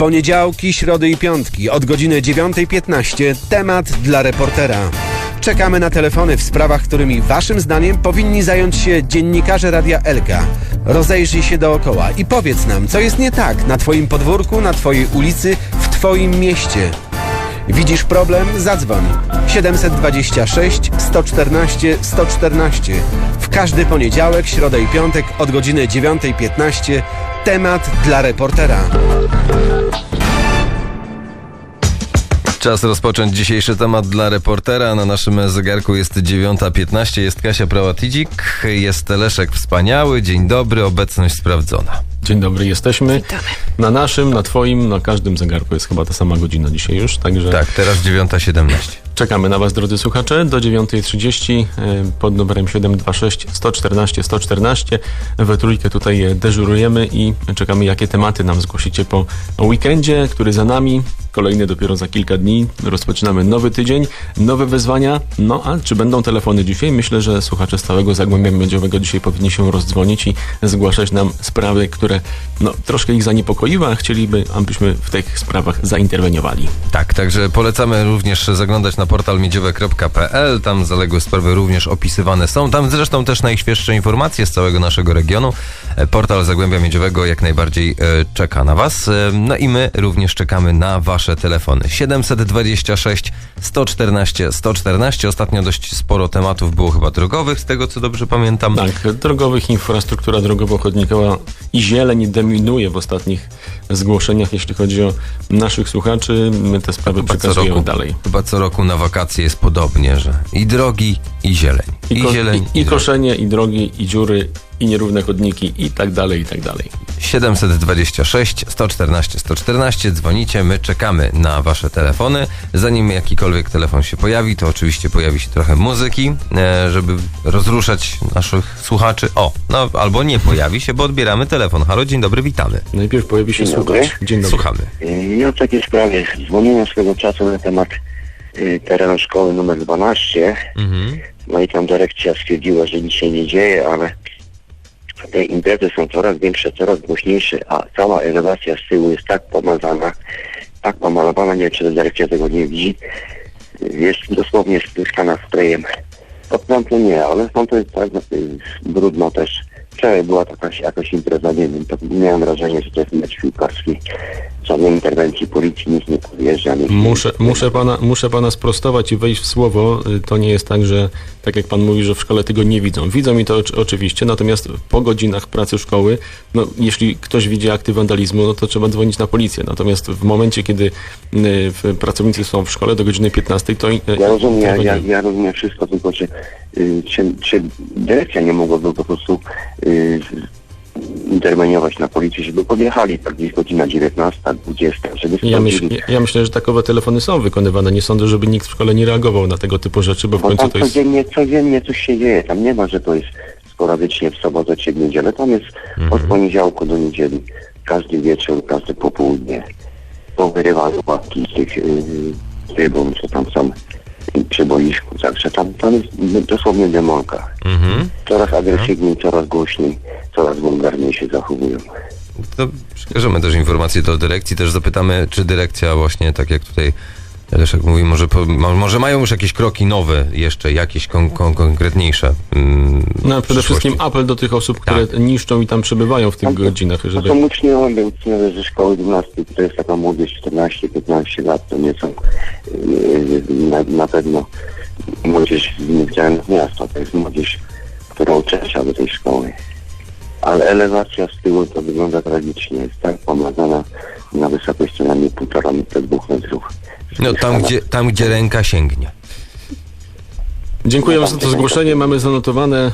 poniedziałki, środy i piątki od godziny 9.15 temat dla reportera. Czekamy na telefony w sprawach, którymi waszym zdaniem powinni zająć się dziennikarze Radia Elka. Rozejrzyj się dookoła i powiedz nam, co jest nie tak na twoim podwórku, na twojej ulicy, w twoim mieście. Widzisz problem? Zadzwoń. 726 114 114. W każdy poniedziałek, środę i piątek od godziny 9.15 temat dla reportera. Czas rozpocząć dzisiejszy temat dla reportera. Na naszym zegarku jest 9.15. Jest Kasia Prałatidzik, jest Leszek Wspaniały. Dzień dobry, obecność sprawdzona. Dzień dobry, jesteśmy. Witamy. Na naszym, na twoim, na każdym zegarku jest chyba ta sama godzina dzisiaj już, także Tak, teraz 9.17. czekamy na was, drodzy słuchacze, do 9.30 e, pod numerem 726 114 114. We trójkę tutaj deżurujemy i czekamy, jakie tematy nam zgłosicie po weekendzie, który za nami. Kolejny dopiero za kilka dni. Rozpoczynamy nowy tydzień, nowe wyzwania. No a czy będą telefony dzisiaj? Myślę, że słuchacze stałego Zagłębia Miedziowego dzisiaj powinni się rozdzwonić i zgłaszać nam sprawy, które no, troszkę ich zaniepokoiły, a chcieliby, abyśmy w tych sprawach zainterweniowali. Tak, także polecamy również zaglądać na portal miedziowe.pl. Tam zaległe sprawy również opisywane są. Tam zresztą też najświeższe informacje z całego naszego regionu. E, Portal Zagłębia Miedziowego jak najbardziej e, czeka na Was. E, No i my również czekamy na Wasze telefony. 726 114 114. Ostatnio dość sporo tematów było chyba drogowych, z tego co dobrze pamiętam. Tak, drogowych, infrastruktura drogowo-chodnikowa i zieleń dominuje w ostatnich zgłoszeniach, jeśli chodzi o naszych słuchaczy. My te sprawy przekazujemy roku, dalej. chyba co roku na wakacje jest podobnie, że i drogi, i zieleń. I, ko- zieleń, i, i koszenie, i drogi, i dziury, i nierówne chodniki, i tak dalej, i tak dalej. 726 114 114. Dzwonicie, my czekamy na wasze telefony. Zanim jakikolwiek telefon się pojawi, to oczywiście pojawi się trochę muzyki, e, żeby rozruszać naszych słuchaczy. O, no albo nie pojawi się, bo odbieramy telefon. Halo, dzień dobry, witamy. Najpierw pojawi się Dzień dobry. słuchacz. Dzień dobry. Słuchamy. Ja w takiej sprawie dzwoniłem swego czasu na temat y, terenu szkoły numer 12. Mhm. No i tam dyrekcja stwierdziła, że nic się nie dzieje, ale te imprezy są coraz większe, coraz głośniejsze, a cała elewacja z tyłu jest tak pomazana, tak pomalowana, nie wiem czy dyrekcja tego nie widzi. Jest dosłownie spryskana sprayem. Od to nie, ale stąd jest tak brudno też. Wczoraj była taka jakaś impreza, nie wiem, miałem wrażenie, że to jest mecz piłkarski. Żadnej interwencji policji, nic nie podjeżdża. Nic nie- Muszę, muszę, pana, muszę pana sprostować i wejść w słowo. Y, To nie jest tak, że tak jak pan mówi, że w szkole tego nie widzą. Widzą i to oczy- oczywiście, natomiast po godzinach pracy szkoły, no, jeśli ktoś widzi akty wandalizmu, no to trzeba dzwonić na policję. Natomiast w momencie, kiedy y, pracownicy są w szkole do godziny 15, to... y, Ja rozumiem, ja, ja, ja rozumiem wszystko, tylko czy, y, czy, czy dyrekcja nie mogłaby po prostu interweniować na policji, żeby podjechali. Tak gdzieś godzina 19, 20, żeby Ja, myśl, ja myślę, że takowe telefony są wykonywane. Nie sądzę, żeby nikt w szkole nie reagował na tego typu rzeczy, bo w Bo końcu tam to jest... codziennie, codziennie coś się dzieje, tam nie ma, że to jest sporadycznie w sobotę czy w niedzielę, tam jest od poniedziałku do niedzieli, każdy wieczór, każde popołudnie, powyrywano łapki z tych yy, trybun, co tam są przy boisku, także tam, tam jest dosłownie demonka. Mhm. Coraz agresywniej, coraz głośniej, coraz wulgarniej się zachowują. To przekażemy też informacje do dyrekcji, też zapytamy, czy dyrekcja właśnie, tak jak tutaj Leszek mówi, może, po, mo- może mają już jakieś kroki nowe, jeszcze jakieś kon, kon, konkretniejsze. Mm, No, przede wszystkim apel do tych osób, które Tak. niszczą i tam przebywają w tych to- godzinach, To żeby... są uczniowie, uczniowie ze szkoły 12, to jest taka młodzież 14-15 lat, to nie są yy, na, na pewno młodzież z niewidzialnych miasta, to jest młodzież, która uczęszcza do tej szkoły. Ale elewacja z tyłu to wygląda tragicznie, jest tak pomazana na wysokość co najmniej półtora metra, dwóch metrów. No tam gdzie, tam, gdzie ręka sięgnie. Dziękujemy za to zgłoszenie, mamy zanotowane. e,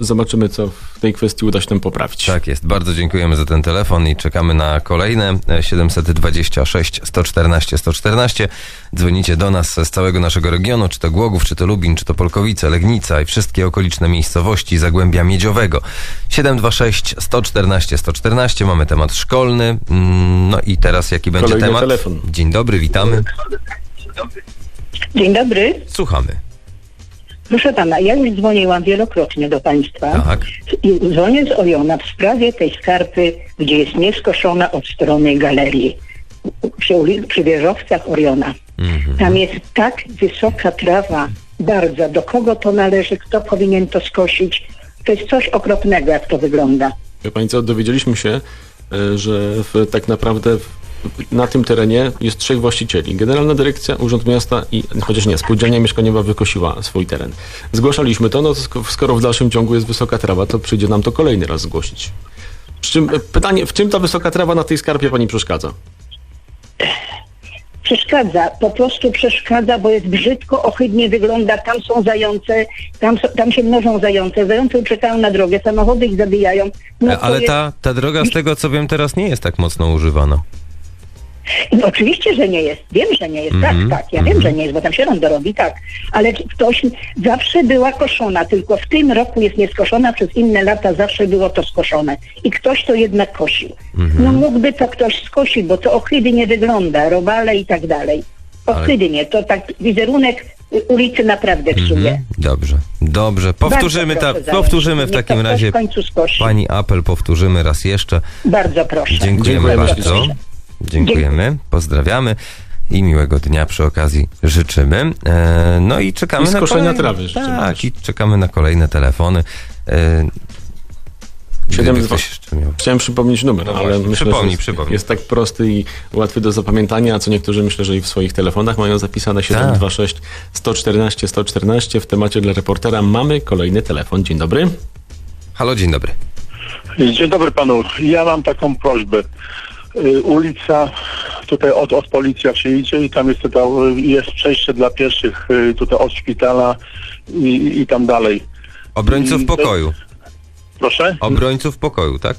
Zobaczymy, co w tej kwestii uda się nam poprawić. Tak jest, bardzo dziękujemy za ten telefon i czekamy na kolejne e, 726 114 114. Dzwonicie do nas z całego naszego regionu, czy to Głogów, czy to Lubin, czy to Polkowice, Legnica i wszystkie okoliczne miejscowości Zagłębia Miedziowego. 726 114 114, mamy temat szkolny. Mm, No i teraz jaki będzie Kolejny temat? telefon. Dzień dobry, witamy. Dzień dobry. Słuchamy. Proszę pana, ja już dzwoniłam wielokrotnie do państwa. Tak. I dzwonię z Ojona w sprawie tej skarpy, gdzie jest nieskoszona od strony galerii. przy, przy wieżowcach Oriona. Mhm. Tam jest tak wysoka trawa, bardzo. Do kogo to należy, kto powinien to skosić? To jest coś okropnego, jak to wygląda. Wie Pani co, dowiedzieliśmy się, e, że w, tak naprawdę w, na tym terenie jest trzech właścicieli. Generalna Dyrekcja, Urząd Miasta i, chociaż nie, Spółdzielnia Mieszkaniowa wykosiła swój teren. Zgłaszaliśmy to, no to skoro w dalszym ciągu jest wysoka trawa, to przyjdzie nam to kolejny raz zgłosić. Przy czym, e, pytanie, w czym ta wysoka trawa na tej skarpie Pani przeszkadza? Przeszkadza, po prostu przeszkadza, bo jest brzydko, ohydnie wygląda. Tam są zające, tam, tam się mnożą zające. Zające uciekają na drogę, samochody ich zabijają. No E, Ale jest- ta, ta droga, z tego co wiem, teraz nie jest tak mocno używana. No, oczywiście, że nie jest. Wiem, że nie jest. Mhm, Tak, tak. Ja wiem, że nie jest, bo tam się rondo robi, tak. Ale ktoś zawsze była koszona, tylko w tym roku jest nieskoszona, przez inne lata zawsze było to skoszone. I ktoś to jednak kosił. Mhm. No mógłby to ktoś skosić, bo to ohydnie wygląda, robale i tak dalej. Ohydnie. To tak wizerunek ulicy naprawdę psuje. Mhm. Dobrze, dobrze. Powtórzymy, ta, powtórzymy w takim razie w końcu skosi. Pani apel, powtórzymy raz jeszcze. Bardzo proszę. Dziękujemy Dziękujemy bardzo. Dziękujemy, pozdrawiamy i miłego dnia przy okazji życzymy. E, no i czekamy I na kolejne, trawy Tak, i czekamy na kolejne telefony. E, Siedem gdyby dwa- ktoś jeszcze miał. Chciałem przypomnieć numer, No ale właśnie, myślę, przypomnij, że jest, przypomnij. jest tak prosty i łatwy do zapamiętania, a co niektórzy myślę, że i w swoich telefonach mają zapisane 726 114 114. W temacie dla reportera mamy kolejny telefon. Dzień dobry. Halo, dzień dobry. Dzień dobry panu. Ja mam taką prośbę. Y, Ulica, tutaj od, od policji jak się idzie i tam jest, tutaj, jest przejście dla pieszych y, tutaj od szpitala i, i tam dalej. Obrońców I pokoju. Proszę? Obrońców pokoju, tak?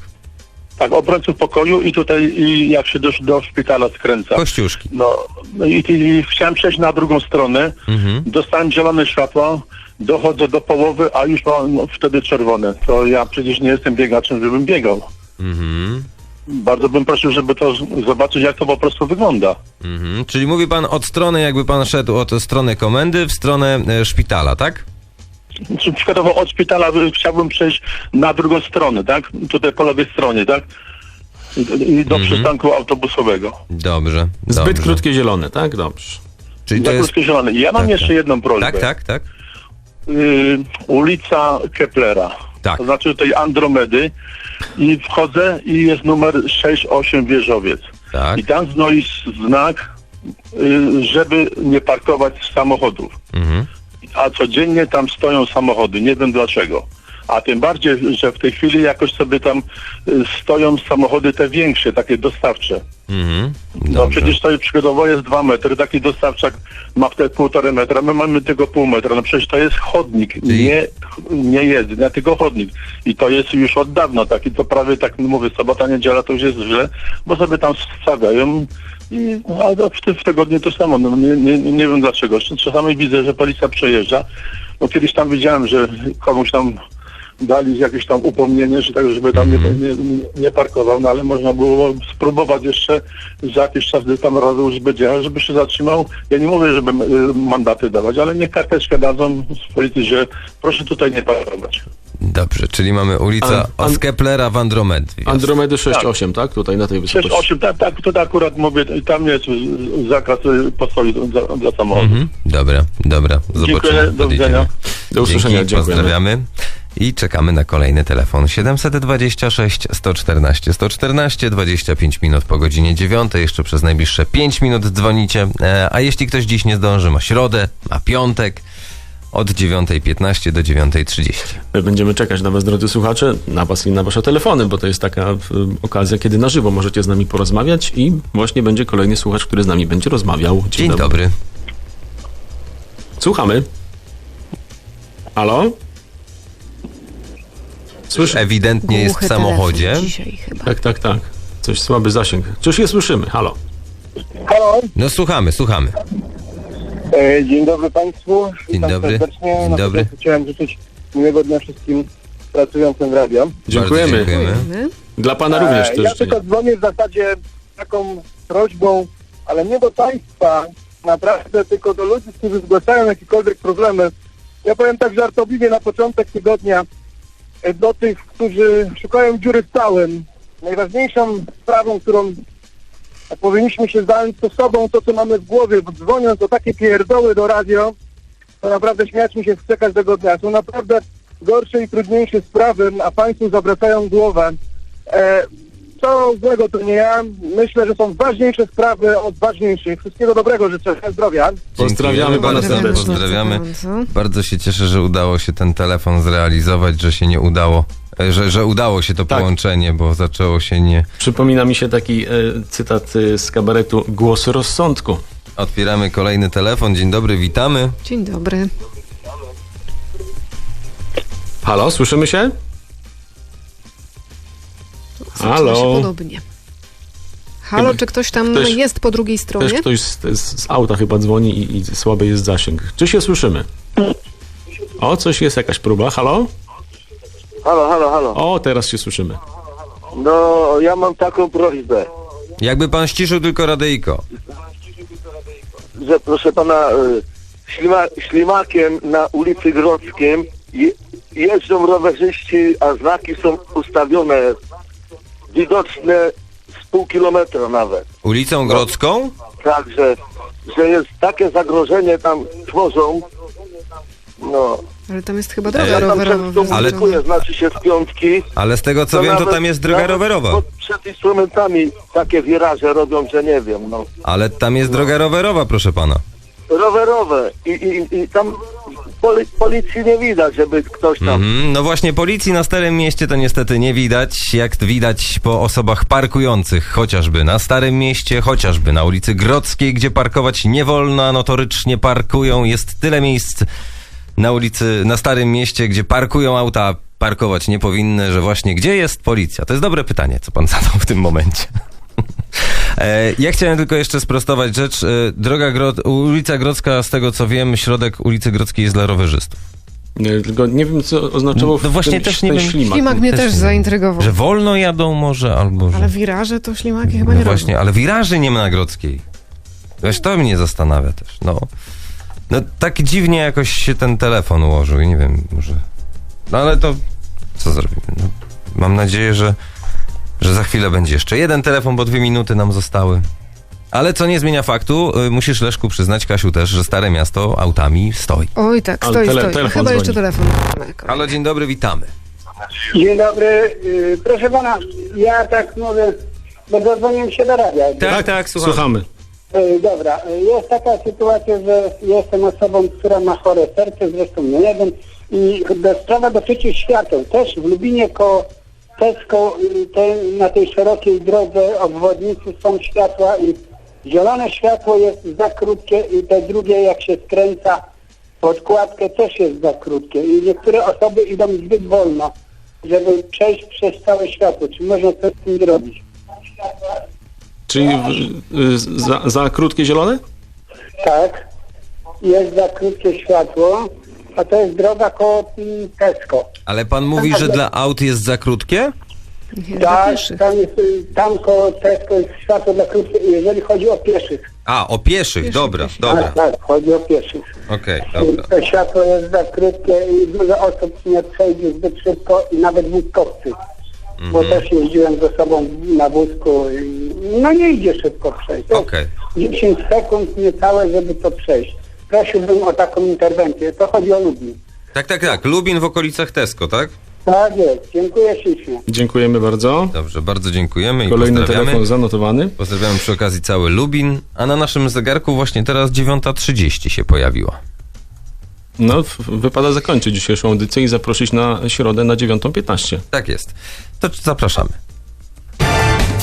Tak, obrońców pokoju i tutaj i jak się do, do szpitala skręca. Kościuszki. No no i, i chciałem przejść na drugą stronę. Mhm. Dostałem zielone światło, dochodzę do połowy, a już mam no, wtedy czerwone. To ja przecież nie jestem biegaczem, żebym biegał. Mhm. Bardzo bym prosił, żeby to zobaczyć, jak to po prostu wygląda. Mhm. Czyli mówi pan od strony, jakby pan szedł od strony komendy w stronę e, szpitala, tak? Czy Przykładowo od szpitala chciałbym przejść na drugą stronę, tak? Tutaj po lewej stronie, tak? I, do przystanku autobusowego. Dobrze. Zbyt dobrze. krótkie zielone, tak? Dobrze. Czyli to jest... krótkie zielone. Ja mam Tak, jeszcze tak. jedną prośbę. Tak, tak, tak. Y, ulica Keplera. Tak. To znaczy tej Andromedy. I wchodzę i jest numer 68 Wieżowiec. Tak. I tam znoi znak, y, żeby nie parkować samochodów. Mhm. a codziennie tam stoją samochody. Nie wiem dlaczego. A tym bardziej, że w tej chwili jakoś sobie tam y, stoją samochody te większe, takie dostawcze. Mhm. No przecież to przykładowo jest dwa metry, taki dostawczak ma te półtorej metra, my mamy tylko pół metra. No przecież to jest chodnik, Czyli- nie, nie jezdnia, tylko chodnik. I to jest już od dawna taki, to prawie tak mówię, sobota, niedziela to już jest źle, bo sobie tam stawiają i a w, ty, w tygodniu to samo. No, nie, nie, nie wiem dlaczego. Czasami widzę, że policja przejeżdża. No kiedyś tam widziałem, że komuś tam dali jakieś tam upomnienie, że tak, żeby tam nie, nie, nie parkował, no ale można było spróbować jeszcze za jakiś czas, gdy tam Rada już będzie, żeby się zatrzymał. Ja nie mówię, żeby y, mandaty dawać, ale niech karteczkę dadzą z policji, że proszę tutaj nie parkować. Dobrze, czyli mamy ulica An- an- od Keplera w Andromedy. Andromedy 6.8, tak? Tutaj na tej wysokości. 6-8, tak, tak, to akurat mówię, tam jest zakaz y, postoju dla, dla samochodu. Mhm. Dobra, dobra. Zobaczymy. Dziękuję, do widzenia. Do usłyszenia, Dzięki, dziękujemy. pozdrawiamy. I czekamy na kolejny telefon. 726 114 114, 25 minut po godzinie 9. Jeszcze przez najbliższe 5 minut dzwonicie. E, a jeśli ktoś dziś nie zdąży, ma środę, ma piątek od 9.15 do 9.30. My Będziemy czekać na Was, drodzy słuchacze, na Was i na Wasze telefony, bo to jest taka okazja, kiedy na żywo możecie z nami porozmawiać i właśnie będzie kolejny słuchacz, który z nami będzie rozmawiał. Dzień dobry. Słuchamy. Halo? Słyszę. Ewidentnie jest w Głuchy samochodzie. Dzisiaj chyba. Tak, tak, tak. Coś słaby zasięg. Coś je słyszymy. Halo. Halo, No słuchamy, słuchamy. e, dzień dobry Państwu. Dzień Witam dobry. serdecznie. Dzień Na dobry. początku Chciałem życzyć miłego dnia wszystkim pracującym w radio. Dziękujemy. Bardzo dziękujemy. Dla Pana również E, to Ja tylko dzwonię w zasadzie taką prośbą, ale nie do Państwa, naprawdę tylko do ludzi, którzy zgłaszają jakiekolwiek problemy. Ja powiem tak żartobliwie na początek tygodnia do tych, którzy szukają dziury w całym. Najważniejszą sprawą, którą powinniśmy się zająć to sobą, to co mamy w głowie, bo dzwoniąc o takie pierdoły do radio, to naprawdę śmiać mi się chce każdego dnia. Są naprawdę gorsze i trudniejsze sprawy, a państwu zawracają głowę. E, co złego to nie ja. Myślę, że są ważniejsze sprawy od ważniejszych. Wszystkiego dobrego życzę. Zdrowia. Pozdrawiamy pana bardzo, serdecznie. Pozdrawiamy. Bardzo. Bardzo się cieszę, że udało się ten telefon zrealizować, że się nie udało, e, że, że udało się to Tak. połączenie, bo zaczęło się nie. Przypomina mi się taki e, cytat e, z kabaretu Głos rozsądku. Otwieramy kolejny telefon. Dzień dobry, witamy. Dzień dobry. Halo, słyszymy się? Zaczyna Halo? się podobnie. Halo, Chyba czy ktoś tam ktoś- jest po drugiej Też stronie? ktoś z, z, z auta chyba dzwoni i, i słaby jest zasięg. Czy się słyszymy? O, coś jest, jakaś próba. Halo? Halo, halo, halo. O, teraz się słyszymy. No, ja mam taką prośbę, Jakby pan ściszył tylko radyjko. że proszę pana, y, ślima, ślimakiem na ulicy Grodzkiem je, jeżdżą rowerzyści, a znaki są ustawione widoczne z pół kilometra nawet. Ulicą Grodzką? Także, że jest takie zagrożenie tam tworzą. No, Ale tam jest chyba droga ja tam rowerowa ale- ale... znaczy się z piątki. Ale z tego co To wiem, to tam jest droga rowerowa. pod- Przed instrumentami takie wiraże robią, że nie wiem, no. Ale tam jest droga rowerowa, proszę pana. Rowerowe i, i, i tam poli, policji nie widać, żeby ktoś tam... Mhm. No właśnie, policji na Starym Mieście to niestety nie widać, jak widać po osobach parkujących, chociażby na Starym Mieście, chociażby na ulicy Grodzkiej, gdzie parkować nie wolno, notorycznie parkują. Jest tyle miejsc na ulicy, na Starym Mieście, gdzie parkują auta, parkować nie powinny, że właśnie gdzie jest policja? To jest dobre pytanie, co pan zadał w tym momencie. E, Ja chciałem tylko jeszcze sprostować rzecz. E, Droga Gro- ulica Grodzka, z tego co wiem, środek ulicy Grodzkiej jest dla rowerzystów. Nie, tylko nie wiem, co oznaczało w No właśnie tym, też nie ten wiem. ślimak. Ślimak mnie Też też zaintrygował. Że wolno jadą może, albo że... Ale wiraże to ślimaki chyba no nie właśnie, robią. ale wiraży nie ma na Grodzkiej. Wiesz, to mnie zastanawia też, no. No tak dziwnie jakoś się ten telefon ułożył i nie wiem, może... No ale to co zrobimy? No, mam nadzieję, że, że za chwilę będzie jeszcze jeden telefon, bo dwie minuty nam zostały. Ale co nie zmienia faktu, y, musisz Leszku przyznać, Kasiu też, że Stare Miasto autami stoi. Oj tak, Ale stoi, tele- stoi. telefon Chyba dzwoni. jeszcze telefon. Halo, dzień dobry, witamy. Dzień dobry. Y, Proszę pana, ja tak mówię, bo zadzwoniłem się do radia. Tak, tak, słucham. Słuchamy. Y, Dobra, y, jest taka sytuacja, że jestem osobą, która ma chore serce, zresztą nie jeden i do- sprawa dotyczy świateł. Też w Lubinie koło Tesco y, te, na tej szerokiej drodze obwodnicy są światła i zielone światło jest za krótkie i te drugie jak się skręca podkładkę też jest za krótkie i niektóre osoby idą zbyt wolno, żeby przejść przez całe światło. Czy można coś z tym zrobić? Czyli w- y, za, za krótkie zielone? Tak, jest za krótkie światło, a to jest droga koło Tesco. Ale pan mówi, że dla aut jest za krótkie? Tak, tam, jest, y, tam koło Tesco jest światło dla krótkie, jeżeli chodzi o pieszych. A, o pieszych, Pieszych, dobra, pieszych. dobra. Tak, tak, chodzi o pieszych. Okej, dobra. To światło jest za krótkie i dużo osób nie przejdzie zbyt szybko i nawet wózkowcy. Bo Mhm. też jeździłem ze sobą na wózku i no nie idzie szybko przejść. To Okej. 10 sekund niecałe, żeby to przejść. Prosiłbym o taką interwencję. To chodzi o ludzi. Tak, tak, tak. Lubin w okolicach Tesco, tak? Tak jest. Dziękuję ślicznie. Dziękujemy bardzo. Dobrze, bardzo dziękujemy i Kolejny pozdrawiamy. telefon zanotowany. Pozdrawiamy przy okazji cały Lubin, a na naszym zegarku właśnie teraz 9.30 się pojawiła. No, wypada zakończyć dzisiejszą audycję i zaprosić na środę na 9.15. Tak jest. To zapraszamy.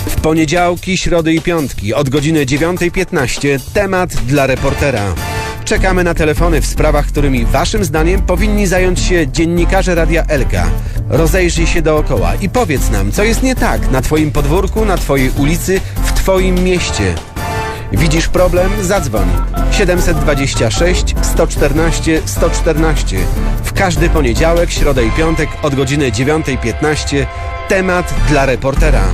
W poniedziałki, środy i piątki od godziny 9.15 temat dla reportera. Czekamy na telefony w sprawach, którymi waszym zdaniem powinni zająć się dziennikarze Radia Elka. Rozejrzyj się dookoła i powiedz nam, co jest nie tak na twoim podwórku, na twojej ulicy, w twoim mieście. Widzisz problem? Zadzwoń 726 114 114. W każdy poniedziałek, środę i piątek od godziny 9.15 temat dla reportera.